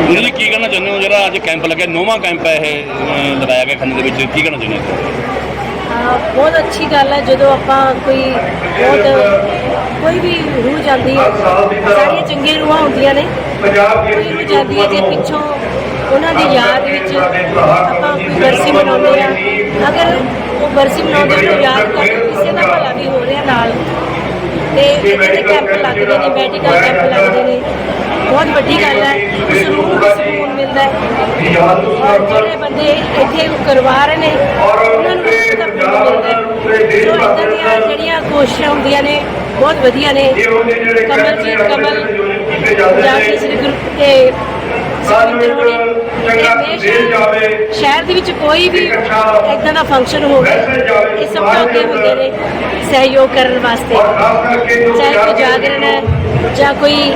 ਵੀਰ ਜੀ ਕੀ ਕਹਿਣਾ ਚਾਹੁੰਦੇ ਹੋ? ਜਿਹੜਾ ਅੱਜ ਕੈਂਪ ਲੱਗਿਆ ਨੌਵਾਂ ਕੈਂਪ ਹੈ ਇਹ ਅਹ, ਲਗਾਇਆ ਗਿਆ ਖੰਨੇ ਦੇ ਵਿੱਚ ਕੀ ਕਹਿਣਾ ਚਾਹੁੰਦੇ ਹੋ? ਹਾਂ, ਬਹੁਤ ਅੱਛੀ ਗੱਲ ਹੈ ਜਦੋਂ ਆਪਾਂ ਕੋਈ ਬਹੁਤ ਕੋਈ ਵੀ ਰੂਹ ਜਾਂਦੀ ਹੈ ਸਾਰੀਆਂ ਚੰਗੀਆਂ ਰੂਹਾਂ ਹੁੰਦੀਆਂ ਨੇ ਕੋਈ ਰੂਹ ਜਾਂਦੀ ਹੈ ਜੇ ਪਿੱਛੋਂ ਉਹਨਾਂ ਦੀ ਯਾਦ ਵਿੱਚ ਆਪਾਂ ਕੋਈ ਬਰਸੀ ਮਨਾਉਂਦੇ ਆ ਅਗਰ ਉਹ ਬਰਸੀ ਮਨਾਉਂਦੇ ਨੂੰ ਯਾਦ ਕਰਕੇ ਕਿਸੇ ਦਾ ਭਲਾ ਵੀ ਹੋ ਰਿਹਾ ਨਾਲ। ਤੇ ਜਿਹੜੇ ਕੈਂਪ ਲੱਗਦੇ ਨੇ ਮੈਡੀਕਲ ਕੈਂਪ ਲੱਗਦੇ ਨੇ। ਬਹੁਤ ਵੱਡੀ ਗੱਲ ਹੈ ਉਸ ਰੂਹ ਸਕੂਨ ਮਿਲਦਾ ਹੈ। ਔਰ ਜਿਹੜੇ ਬੰਦੇ ਇੱਥੇ ਕਰਵਾ ਰਹੇ ਨੇ, ਉਹਨਾਂ ਨੂੰ ਇਸ ਮਿਲਦਾ ਹੈ। ਸੋ ਇੱਦਾਂ ਦੀਆਂ ਜਿਹੜੀਆਂ ਕੋਸ਼ਿਸ਼ਾਂ ਹੁੰਦੀਆਂ ਨੇ, ਬਹੁਤ ਵਧੀਆ ਨੇ। ਕਮਲਜੀਤ ਕਮਲ ਜਾਂ ਕਿ ਸ੍ਰੀ ਗੁਰੂ ਤੇ ਸੁਖਵਿੰਦਰ ਹੋਣੀ ਸ਼ਹਿਰ ਦੇ ਵਿੱਚ ਕੋਈ ਵੀ ਇਦਾਂ ਦਾ ਫੰਕਸ਼ਨ ਹੋਵੇ, ਇਹ ਸਭ ਤੋਂ ਅੱਗੇ ਹੁੰਦੇ ਨੇ ਸਹਿਯੋਗ ਕਰਨ ਵਾਸਤੇ। ਚਾਹੇ ਕੋਈ ਜਾਗਰਣ ਹੈ ਜਾਂ ਕੋਈ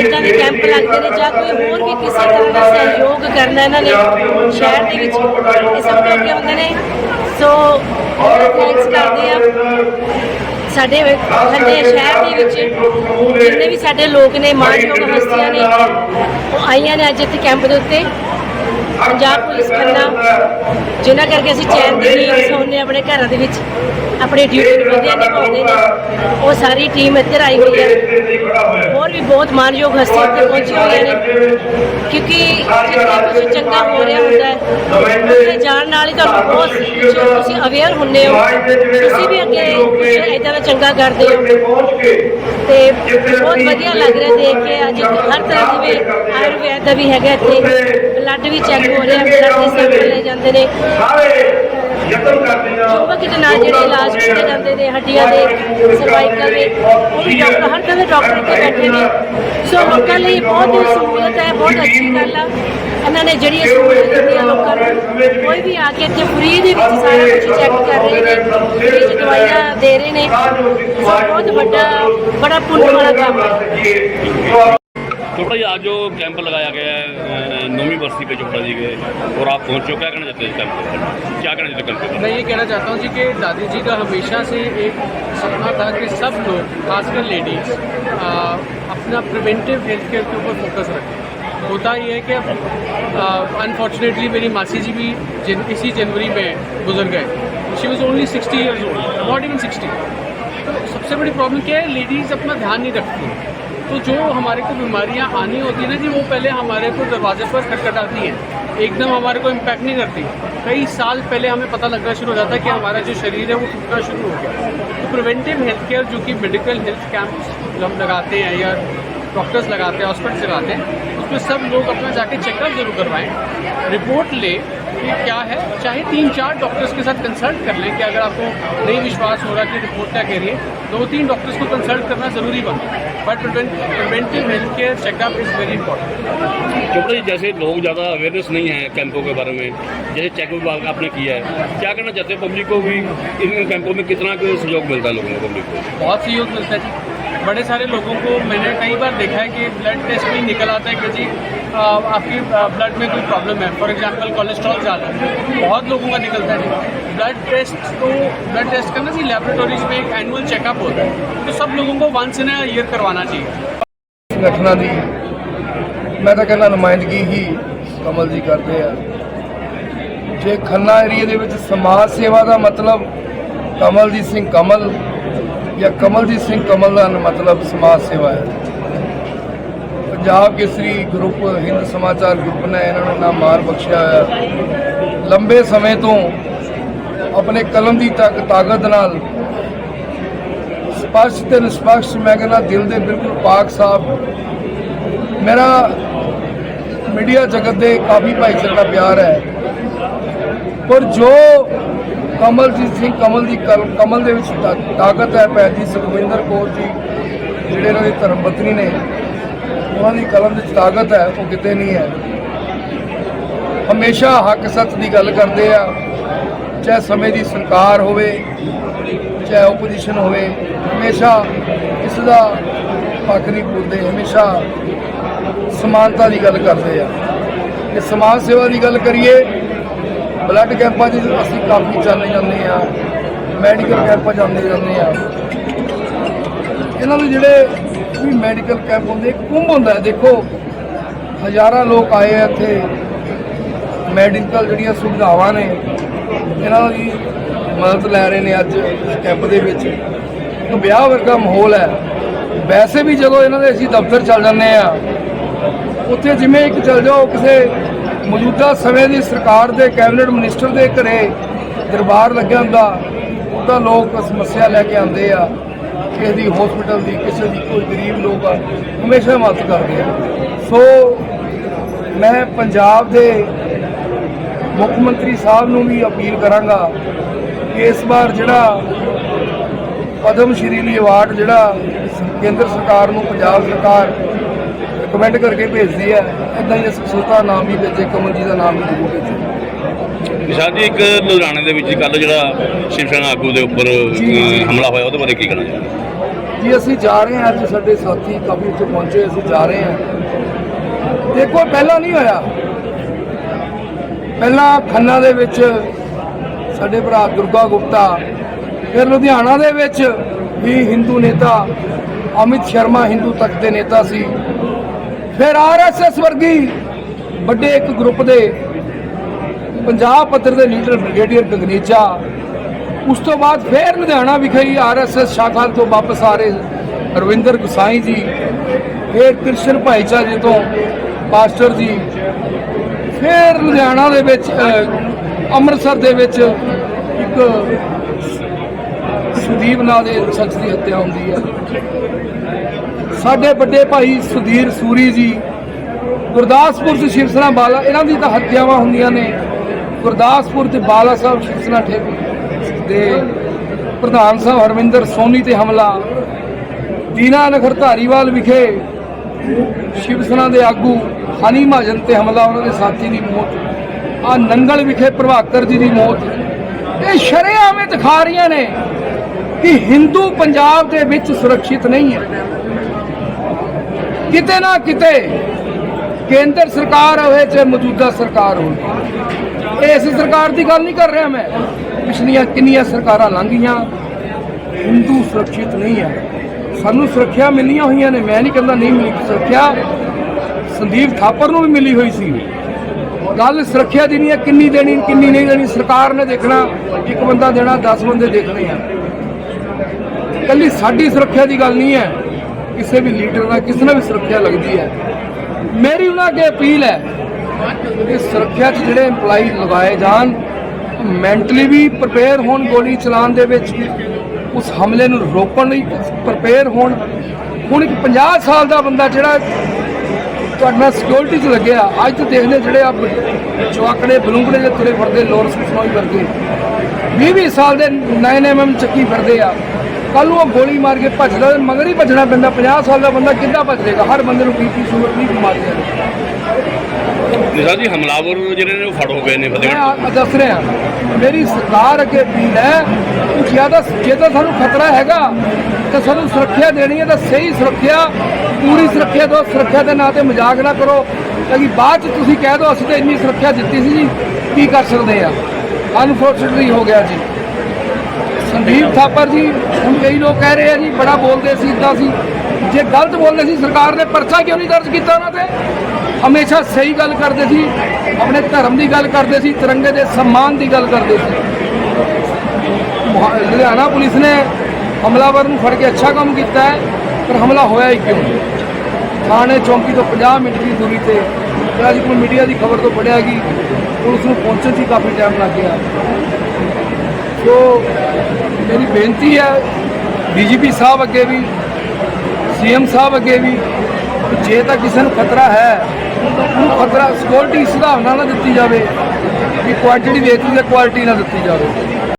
ਇਦਾਂ ਦੇ ਕੈਂਪ ਲੱਗਦੇ ਨੇ ਜਾਂ ਕੋਈ ਹੋਰ ਵੀ ਕਿਸੇ ਤਰ੍ਹਾਂ ਦਾ ਸਹਿਯੋਗ ਕਰਨਾ ਇਹਨਾਂ ਨੇ ਸ਼ਹਿਰ ਦੇ ਵਿੱਚ ਇਹ ਸਭ ਅੱਗੇ ਹੁੰਦੇ ਨੇ। ਸੋ ਥੈਂਕਸ ਕਰਦੇ ਆ। ਸਾਡੇ ਖੰਨੇ ਸ਼ਹਿਰ ਦੇ ਵਿੱਚ ਜਿੰਨੇ ਵੀ ਸਾਡੇ ਲੋਕ ਨੇ ਮਾਨਯੋਗ ਹਸਤੀਆਂ ਨੇ ਉਹ ਆਈਆਂ ਨੇ ਅੱਜ ਇੱਥੇ ਕੈਂਪ ਦੇ ਉੱਤੇ। ਪੰਜਾਬ ਪੁਲਿਸ ਖੰਨਾ ਜਿਨ੍ਹਾਂ ਕਰਕੇ ਅਸੀਂ ਚੈਨ ਦੀ ਨੀਂਦ ਸੌਂਦੇ ਆਪਣੇ ਘਰਾਂ ਦੇ ਵਿੱਚ। ਆਪਣੀ ਡਿਊਟੀ ਨੂੰ ਵਧੀਆ ਨਿਭਾਉਂਦੇ ਨੇ, ਉਹ ਸਾਰੀ ਟੀਮ ਇੱਧਰ ਆਈ ਹੋਈ ਹੈ। ਹੋਰ ਵੀ ਬਹੁਤ ਮਾਨਯੋਗ ਹਸਤੀਆਂ ਇੱਥੇ ਪਹੁੰਚੀਆਂ ਹੋਈਆਂ ਨੇ। ਕਿਉਂਕਿ ਜਿੱਥੇ ਕੁਝ ਚੰਗਾ ਹੋ ਰਿਹਾ ਹੁੰਦਾ ਹੈ। ਉੱਥੇ ਜਾਣ ਨਾਲ ਹੀ ਤੁਹਾਨੂੰ ਬਹੁਤ ਕੁਝ ਤੁਸੀਂ ਅਵੇਅਰ ਹੁੰਦੇ ਹੋ। ਤੁਸੀਂ ਵੀ ਅੱਗੇ ਕੁਝ ਇਦਾਂ ਦਾ ਚੰਗਾ ਕਰਦੇ ਹੋ। ਤੇ ਬਹੁਤ ਵਧੀਆ ਲੱਗ ਰਿਹਾ ਦੇਖ ਕੇ। ਅੱਜ ਹਰ ਤਰ੍ਹਾਂ ਜਿਵੇਂ ਆਯੁਰਵੈਦ ਦਾ ਵੀ ਹੈਗਾ ਇੱਥੇ। ਬਲੱਡ ਵੀ ਚੈੱਕ ਹੋ ਰਿਹਾ ਬਲੱਡ ਦੇ ਸੈਂਪਲ ਲਏ ਜਾਂਦੇ ਨੇ। ਚੁੰਬਕ ਦੇ ਨਾਲ ਜਿਹੜੇ ਇਲਾਜ ਕੀਤੇ ਜਾਂਦੇ ਨੇ ਹੱਡੀਆਂ ਦੇ ਸਰਵਾਈਕਲ ਦੇ ਉਹ ਵੀ ਡਾਕਟਰ ਹਰ ਤਰ੍ਹਾਂ ਦੇ ਡਾਕਟਰ ਇੱਥੇ ਬੈਠੇ ਨੇ। ਸੋ ਲੋਕਾਂ ਲਈ ਬਹੁਤ ਹੀ ਸਹੂਲਤ ਹੈ ਬਹੁਤ ਅੱਛੀ ਗੱਲ ਆ। ਇਹਨਾਂ ਨੇ ਜਿਹੜੀ ਸਹੂਲਤ ਦਿੱਤੀ ਆ ਲੋਕਾਂ ਨੂੰ ਕੋਈ ਵੀ ਆ ਕੇ ਇੱਥੇ ਫ੍ਰੀ ਦੇ ਵਿੱਚ ਸਾਰਾ ਕੁਝ ਚੈੱਕ ਕਰ ਰਹੇ ਨੇ ਫ੍ਰੀ ਚ ਦਵਾਈਆਂ ਦੇ ਰਹੇ ਨੇ। ਬਹੁਤ ਵੱਡਾ ਬੜਾ ਪੁੰਨ ਵਾਲਾ ਕੰਮ ਹੈ। चोपड़ा जी आज जो कैंप लगाया गया है नौवीं बरसी पे चोपड़ा जी के और आप पहुँचे क्या कहना चाहते हैं कैंप क्या कहना चाहते हैं कैंप? मैं? ये कहना चाहता हूँ जी कि दादी जी का हमेशा से एक सपना था कि सब लोग खासकर लेडीज़ अपना प्रिवेंटिव हेल्थ केयर के ऊपर फोकस रखें। होता ये है कि अनफॉर्चुनेटली मेरी मासी जी भी जन, इसी जनवरी में गुजर गए। She was only sixty years old not even sixty तो सबसे बड़ी प्रॉब्लम क्या है लेडीज़ अपना ध्यान नहीं रखती। तो जो हमारे को बीमारियाँ आनी होती है ना जी, वो पहले हमारे को दरवाजे पर खटखटाती हैं। एकदम हमारे को इम्पैक्ट नहीं करती। कई साल पहले हमें पता लगना शुरू हो जाता है कि हमारा जो शरीर है, वो टूटना शुरू हो गया। तो प्रिवेंटिव हेल्थ केयर जो कि मेडिकल हेल्थ कैंप्स हम लगाते हैं या डॉक्टर्स लगाते हैं हॉस्पिटल्स लगाते हैं, उसमें सब लोग अपना जाके चेकअप ज़रूर करवाएँ। रिपोर्ट ले कि क्या है? चाहे तीन चार डॉक्टर्स के साथ कंसल्ट कर लें कि अगर आपको नहीं विश्वास हो रहा कि रिपोर्ट क्या कह रही है दो तीन डॉक्टर्स को कंसल्ट करना ज़रूरी बनता है। But preventive health care checkup is very important Chopra ji जैसे लोग ज़्यादा अवेयरनेस नहीं है कैंपों के बारे में जैसे चेकअप आपने किया है क्या करना चाहते हैं पब्लिक को भी? इन कैंपों में कितना सहयोग मिलता है लोगों को पब्लिक को? बहुत सहयोग मिलता है जी। बड़े सारे लोगों को मैंने कई बार देखा है कि ब्लड टेस्ट में ही निकल आता है कि जी आपकी ब्लड में कोई प्रॉब्लम है फॉर एग्जांपल कोलेस्ट्रॉल ज़्यादा है बहुत लोगों का निकलता है जी ब्लड टेस्ट तो ब्लड टेस्ट करना जी लेबोरेटरीज में एक एनुअल चेकअप होता है तो सब लोगों को वंस इन ईयर करवाना चाहिए ਸੰਗਠਨਾਂ ਦੀ ਮੈਂ ਤਾਂ ਕਹਿੰਦਾ ਨੁਮਾਇੰਦਗੀ ਹੀ ਕਮਲ ਜੀ ਕਰਦੇ ਆ ਜੇ ਖੰਨਾ ਏਰੀਆ ਦੇ ਵਿੱਚ ਸਮਾਜ ਸੇਵਾ ਦਾ ਮਤਲਬ ਕਮਲਜੀਤ ਸਿੰਘ ਕਮਲ ਜਾਂ ਕਮਲਜੀਤ ਸਿੰਘ ਕਮਲ ਦਾ ਮਤਲਬ ਸਮਾਜ ਸੇਵਾ ਹੈ ਪੰਜਾਬ ਕੇਸਰੀ ਗਰੁੱਪ, ਹਿੰਦ ਸਮਾਚਾਰ ਗਰੁੱਪ ਨੇ ਇਹਨਾਂ ਨੂੰ ਨਾਮ ਮਾਰ ਬਖਸ਼ਿਆ ਹੋਇਆ। ਲੰਬੇ ਸਮੇਂ ਤੋਂ ਆਪਣੇ ਕਲਮ ਦੀ ਤਾਕ- ਤਾਕਤ ਨਾਲ ਸਪਸ਼ਟ ਤੇ ਨਿਸ਼ਪਕਸ਼ ਮੈਂ ਕਹਿੰਦਾ ਦਿਲ ਦੇ ਬਿਲਕੁਲ ਪਾਕ ਸਾਹਿਬ ਮੇਰਾ ਮੀਡੀਆ ਜਗਤ ਦੇ ਕਾਫੀ ਭਾਈਚਾਰੇ ਦਾ ਪਿਆਰ ਹੈ। ਪਰ ਜੋ ਕਮਲਜੀਤ ਸਿੰਘ ਕਮਲ ਦੀ ਕਲ- ਕਮਲ ਦੇ ਵਿੱਚ ਤਾਕਤ ਹੈ, ਭੈਣ ਜੀ ਸੁਖਵਿੰਦਰ ਕੌਰ ਜੀ, ਜਿਹੜੇ ਇਹਨਾਂ ਦੀ ਧਰਮ ਪਤਨੀ ਨੇ ਉਹਨਾਂ ਦੀ ਕਲਮ ਵਿੱਚ ਤਾਕਤ ਹੈ, ਉਹ ਕਿਤੇ ਨਹੀਂ ਹੈ। ਹਮੇਸ਼ਾ ਹੱਕ ਸੱਚ ਦੀ ਗੱਲ ਕਰਦੇ ਆ, ਚਾਹੇ ਸਮੇਂ ਦੀ ਸਰਕਾਰ ਹੋਵੇ, ਚਾਹੇ ਆਪੋਜੀਸ਼ਨ ਹੋਵੇ, ਹਮੇਸ਼ਾ ਇਸ ਦਾ ਪੱਖ ਨਹੀਂ ਬੋਲਦੇ ਹਮੇਸ਼ਾ ਸਮਾਨਤਾ ਦੀ ਗੱਲ ਕਰਦੇ ਆ। ਜੇ ਸਮਾਜ ਸੇਵਾ ਦੀ ਗੱਲ ਕਰੀਏ ਬਲੱਡ ਕੈਂਪਾਂ 'ਚ ਅਸੀਂ ਕਾਫੀ ਚੱਲੇ ਜਾਂਦੇ ਆ ਮੈਡੀਕਲ ਕੈਂਪਾਂ ਜਾਂਦੇ ਜਾਂਦੇ ਆ। ਇਹਨਾਂ ਦੇ ਜਿਹੜੇ ਵੀ ਮੈਡੀਕਲ ਕੈਂਪ ਹੁੰਦੇ ਕੁੰਭ ਹੁੰਦਾ ਦੇਖੋ। ਹਜ਼ਾਰਾਂ ਲੋਕ ਆਏ ਆ ਇੱਥੇ। ਮੈਡੀਕਲ ਜਿਹੜੀਆਂ ਸੁਵਿਧਾਵਾਂ ਨੇ, ਇਹਨਾਂ ਦੀ ਮਦਦ ਲੈ ਰਹੇ ਨੇ ਅੱਜ ਕੈਂਪ ਦੇ ਵਿੱਚ। ਇੱਕ ਵਿਆਹ ਵਰਗਾ ਮਾਹੌਲ ਹੈ। ਵੈਸੇ ਵੀ ਜਦੋਂ ਇਹਨਾਂ ਦੇ ਅਸੀਂ ਦਫ਼ਤਰ ਚੱਲ ਜਾਂਦੇ ਆ ਉੱਥੇ ਜਿਵੇਂ ਇੱਕ ਚੱਲ ਜਾਓ, ਕਿਸੇ ਮੌਜੂਦਾ ਸਮੇਂ ਦੀ ਸਰਕਾਰ ਦੇ, ਕੈਬਨਿਟ ਮਿਨਿਸਟਰ ਦੇ ਘਰੇ ਦਰਬਾਰ ਲੱਗਿਆ ਹੁੰਦਾ ਉਹਦਾ ਲੋਕ ਸਮੱਸਿਆ ਲੈ ਕੇ ਆਉਂਦੇ ਆ। ਕਿਸੇ ਦੀ ਹਸਪੀਟਲ ਦੀ ਕਿਸੇ ਦੀ ਕੋਈ ਗਰੀਬ ਲੋਕ ਆ ਹਮੇਸ਼ਾ ਮਦਦ ਕਰਦੇ ਆ। ਸੋ ਮੈਂ ਪੰਜਾਬ ਦੇ ਮੁੱਖ ਮੰਤਰੀ ਸਾਹਿਬ ਨੂੰ ਵੀ ਅਪੀਲ ਕਰਾਂਗਾ ਕਿ ਇਸ ਵਾਰ ਜਿਹੜਾ ਪਦਮ ਸ਼੍ਰੀ ਲਈ ਅਵਾਰਡ ਜਿਹੜਾ ਕੇਂਦਰ ਸਰਕਾਰ ਨੂੰ ਪੰਜਾਬ ਸਰਕਾਰ ਕਮੈਂਟ ਕਰਕੇ ਭੇਜਦੀ ਹੈ ਇਦਾਂ ਹੀ ਸੁਲਤਾ ਨਾਮ ਵੀ ਭੇਜੇ ਕਮਲ ਜੀ ਦਾ ਨਾਮ ਵੀ ਜ਼ਰੂਰ ਭੇਜੇ। ਜੀ ਇੱਕ ਲੁਧਿਆਣੇ ਦੇ ਵਿੱਚ ਕੱਲ ਜਿਹੜਾ ਸ਼ਿਵ ਸੈਨਾ ਆਗੂ ਦੇ ਉੱਪਰ ਹਮਲਾ ਹੋਇਆ ਉਹਦੇ ਬਾਰੇ ਕੀ ਕਹਿਣਾ ਚਾਹੁੰਦੇ ਜੀ, ਅਸੀਂ ਜਾ ਰਹੇ ਹਾਂ ਅੱਜ ਸਾਡੇ ਸਾਥੀ ਕਾਫੀ ਇੱਥੇ ਪਹੁੰਚੇ, ਅਸੀਂ ਜਾ ਰਹੇ ਹਾਂ। ਦੇਖੋ, ਪਹਿਲਾਂ ਨਹੀਂ ਹੋਇਆ। ਪਹਿਲਾਂ ਖੰਨਾ ਦੇ ਵਿੱਚ ਸਾਡੇ ਭਰਾ ਦੁਰਗਾ ਗੁਪਤਾ, ਫਿਰ ਲੁਧਿਆਣਾ ਦੇ ਵਿੱਚ ਵੀ ਹਿੰਦੂ ਨੇਤਾ, ਅਮਿਤ ਸ਼ਰਮਾ ਹਿੰਦੂ ਤੱਕ ਦੇ ਨੇਤਾ ਸੀ। ਫਿਰ ਆਰਐਸਐਸ ਵਰਗੀ ਵੱਡੇ ਇੱਕ ਗਰੁੱਪ ਦੇ ਪੰਜਾਬ ਪੱਧਰ ਦੇ ਲੀਡਰ ਬ੍ਰਿਗੇਡੀਅਰ ਗਗਨੇਜਾ ਉਸ ਤੋਂ ਬਾਅਦ ਫਿਰ ਲੁਧਿਆਣਾ ਵਿਖੇ ਹੀ ਆਰਐਸਐਸ ਸ਼ਾਖਾ ਤੋਂ ਵਾਪਸ ਆ ਰਹੇ ਰਵਿੰਦਰ ਗੁਸਾਈ ਜੀ, ਫਿਰ ਕ੍ਰਿਸ਼ਨ ਭਾਈਚਾ ਜੀ ਤੋਂ ਪਾਸਟਰ ਜੀ, ਫਿਰ ਲੁਧਿਆਣਾ ਦੇ ਵਿੱਚ ਅੰਮ੍ਰਿਤਸਰ ਦੇ ਵਿੱਚ ਇੱਕ ਸੁਦੀਪ ਨਾਂ ਦੇ ਸ਼ਖਸ ਦੀ ਹੱਤਿਆ ਹੁੰਦੀ ਹੈ। ਸਾਡੇ ਵੱਡੇ ਭਾਈ ਸੁਧੀਰ ਸੂਰੀ ਜੀ, ਗੁਰਦਾਸਪੁਰ ਚ ਸ਼ਿਵ ਸੈਨਾ ਬਾਲਾ, ਇਹਨਾਂ ਦੀ ਤਾਂ ਹੱਤਿਆਵਾਂ ਹੁੰਦੀਆਂ ਨੇ। ਗੁਰਦਾਸਪੁਰ ਤੇ ਬਾਲਾ ਸਾਹਿਬ ਸ਼ਿਵ ਸੈਨਾ ਠੇਕੇ ਦੇ ਪ੍ਰਧਾਨ ਸਾਹਿਬ ਹਰਵਿੰਦਰ ਸੋਨੀ ਤੇ ਹਮਲਾ। ਦੀਨਾ ਨਗਰ ਧਾਰੀਵਾਲ ਵਿਖੇ ਸ਼ਿਵ ਸੈਨਾ ਦੇ ਆਗੂ ਹਨੀ ਮਹਾਜਨ ਤੇ ਹਮਲਾ, ਉਹਨਾਂ ਦੇ ਸਾਥੀ ਦੀ ਮੌਤ। ਆ ਨੰਗਲ ਵਿਖੇ ਪ੍ਰਭਾਕਰ ਜੀ ਦੀ ਮੌਤ। ਇਹ ਸ਼ਰੇਆਮ ਇਹ ਦਿਖਾ ਰਹੀਆਂ ਨੇ ਕਿ ਹਿੰਦੂ ਪੰਜਾਬ ਦੇ ਵਿੱਚ ਸੁਰੱਖਿਅਤ ਨਹੀਂ ਹੈ। ਕਿਤੇ ਨਾ ਕਿਤੇ ਕੇਂਦਰ ਸਰਕਾਰ ਹੋਵੇ ਚਾਹੇ ਮੌਜੂਦਾ ਸਰਕਾਰ ਹੋਵੇ ਇਸ ਸਰਕਾਰ ਦੀ ਗੱਲ ਨਹੀਂ ਕਰ ਰਿਹਾ ਮੈਂ। ਪਿਛਲੀਆਂ ਕਿੰਨੀਆਂ ਸਰਕਾਰਾਂ ਲੰਘੀਆਂ ਹਿੰਦੂ ਸੁਰੱਖਿਅਤ ਨਹੀਂ ਹੈ। ਸਾਨੂੰ ਸੁਰੱਖਿਆ ਮਿਲੀਆਂ ਹੋਈਆਂ ਨੇ, ਮੈਂ ਨਹੀਂ ਕਹਿੰਦਾ ਨਹੀਂ ਮਿਲੀ ਸੁਰੱਖਿਆ। ਸੰਦੀਪ ਥਾਪਰ ਨੂੰ ਵੀ ਮਿਲੀ ਹੋਈ ਸੀ। ਗੱਲ ਸੁਰੱਖਿਆ ਦੀ ਨਹੀਂ ਹੈ, ਕਿੰਨੀ ਦੇਣੀ, ਕਿੰਨੀ ਨਹੀਂ ਦੇਣੀ, ਸਰਕਾਰ ਨੇ ਦੇਖਣਾ, ਇੱਕ ਬੰਦਾ ਦੇਣਾ 10 ਬੰਦੇ ਦੇਖਣੇ ਆ। ਕੱਲੀ ਸਾਡੀ ਸੁਰੱਖਿਆ ਦੀ ਗੱਲ ਨਹੀਂ ਹੈ, ਕਿਸੇ ਵੀ ਲੀਡਰ ਦਾ ਕਿਸੇ ਨਾਲ ਵੀ ਸੁਰੱਖਿਆ ਲੱਗਦੀ ਹੈ। ਮੇਰੀ ਉਹਨਾਂ ਅੱਗੇ ਅਪੀਲ ਹੈ ਕਿ ਸੁਰੱਖਿਆ 'ਚ ਜਿਹੜੇ EMPLOYE ਲਗਾਏ ਜਾਣ ਮੈਂਟਲੀ ਵੀ ਪ੍ਰਪੇਅਰ ਹੋਣ ਗੋਲੀ ਚਲਾਉਣ ਦੇ ਵਿੱਚ, ਉਸ ਹਮਲੇ ਨੂੰ ਰੋਕਣ ਲਈ ਪ੍ਰਪੇਅਰ ਹੋਣ। ਹੁਣ ਇੱਕ 50 ਸਾਲ ਦਾ ਬੰਦਾ ਜਿਹੜਾ ਤੁਹਾਡੇ ਨਾਲ ਸਿਕਿਉਰਿਟੀ 'ਚ ਲੱਗਿਆ, ਅੱਜ ਤੋਂ ਦੇਖਦੇ ਜਿਹੜੇ ਆ ਚਵਾਕੜੇ ਬਲੂੰਗੜੇ ਦੇ ਤੁਰੇ ਫਿਰਦੇ ਲੋਰਸ ਕਿਸਨੋਈ ਵਰਗੇ। 20 ਸਾਲ ਦੇ 9mm ਚੱਕੀ ਫਿਰਦੇ ਆ। ਕੱਲ ਨੂੰ ਉਹ ਗੋਲੀ ਮਾਰ ਕੇ ਭੱਜਦਾ, ਮਗਰ ਹੀ ਭੱਜਣਾ ਪੈਂਦਾ। 50 ਸਾਲ ਦਾ ਬੰਦਾ ਕਿੱਦਾਂ ਭੱਜ ਹਰ ਬੰਦੇ ਨੂੰ ਬੀਪੀ ਸ਼ੂਗਰ ਨਹੀਂ ਬਿਮਾਰੀ ਨੇ ਨਿਸ਼ਾਦ ਜੀ, ਹਮਲਾਵਰ ਜਿਹੜੇ ਨੇ ਉਹ ਫੜ ਹੋ ਗਏ ਨੇ ਮੈਂ ਦੱਸ ਰਿਹਾ। ਮੇਰੀ ਸਰਕਾਰ ਅੱਗੇ ਅਪੀਲ ਹੈ ਕਿ ਜ਼ਿਆਦਾ ਜੇ ਤਾਂ ਸਾਨੂੰ ਖਤਰਾ ਹੈਗਾ, ਤਾਂ ਸਾਨੂੰ ਸੁਰੱਖਿਆ ਦੇਣੀ ਹੈ, ਤਾਂ ਸਹੀ ਸੁਰੱਖਿਆ, ਪੂਰੀ ਸੁਰੱਖਿਆ ਦਿਓ, ਸੁਰੱਖਿਆ ਦੇ ਨਾਂ ਤੇ ਮਜ਼ਾਕ ਨਾ ਕਰੋ। ਕਿ ਬਾਅਦ ਚ ਤੁਸੀਂ ਕਹਿ ਦੋ ਅਸੀਂ ਤਾਂ ਇੰਨੀ ਸੁਰੱਖਿਆ ਦਿੱਤੀ ਸੀ ਜੀ, ਕੀ ਕਰ ਸਕਦੇ ਆ? ਅਨਫੋਰਚੂਨਟਲੀ ਹੋ ਗਿਆ ਜੀ। ਸੰਦੀਪ ਥਾਪਰ ਜੀ, ਹੁਣ ਕਈ ਲੋਕ ਕਹਿ ਰਹੇ ਆ ਜੀ, ਬੜਾ ਬੋਲਦੇ ਸੀ ਇਦਾਂ ਸੀ। ਜੇ ਗਲਤ ਬੋਲਦੇ ਸੀ, ਸਰਕਾਰ ਨੇ ਪਰਚਾ ਕਿਉਂ ਨਹੀਂ ਦਰਜ ਕੀਤਾ ਉਹਨਾਂ ਤੇ? ਹਮੇਸ਼ਾ ਸਹੀ ਗੱਲ ਕਰਦੇ ਸੀ, ਆਪਣੇ ਧਰਮ ਦੀ ਗੱਲ ਕਰਦੇ ਸੀ, ਤਿਰੰਗੇ ਦੇ ਸਨਮਾਨ ਦੀ ਗੱਲ ਕਰਦੇ ਸੀ। ਲੁਧਿਆਣਾ ਪੁਲਿਸ ਨੇ ਹਮਲਾਵਰ ਨੂੰ ਫੜ ਕੇ ਅੱਛਾ ਕੰਮ ਕੀਤਾ ਹੈ, ਪਰ ਹਮਲਾ ਹੋਇਆ ਹੀ ਕਿਉਂ? ਥਾਣੇ ਚੌਂਕੀ ਤੋਂ 50 ਮਿੰਟ ਦੀ ਦੂਰੀ ਤੇ ਤੇ ਅੱਜ ਕੋਲ ਮੀਡੀਆ ਦੀ ਖਬਰ ਤੋਂ ਪੜਿਆ ਕਿ ਪੁਲਿਸ ਨੂੰ ਪਹੁੰਚਣ 'ਚ ਕਾਫੀ ਟਾਈਮ ਲੱਗ ਗਿਆ। ਸੋ, ਮੇਰੀ ਬੇਨਤੀ ਹੈ, ਡੀਜੀਪੀ ਸਾਹਿਬ ਅੱਗੇ ਵੀ, ਸੀਐਮ ਸਾਹਿਬ ਅੱਗੇ ਵੀ, ਜੇ ਤਾਂ ਕਿਸੇ ਨੂੰ ਖਤਰਾ ਹੈ ਤਾਂ ਉਹਨੂੰ ਖਤਰਾ ਸਿਕਿਉਰਿਟੀ ਨਾਲ ਨਾ ਦਿੱਤੀ ਜਾਵੇ, ਵੀ ਕੁਆਂਟੀਟੀ ਦੇ ਦਿੱਤੀ ਕੁਆਲਿਟੀ ਨਾ ਦਿੱਤੀ ਜਾਵੇ।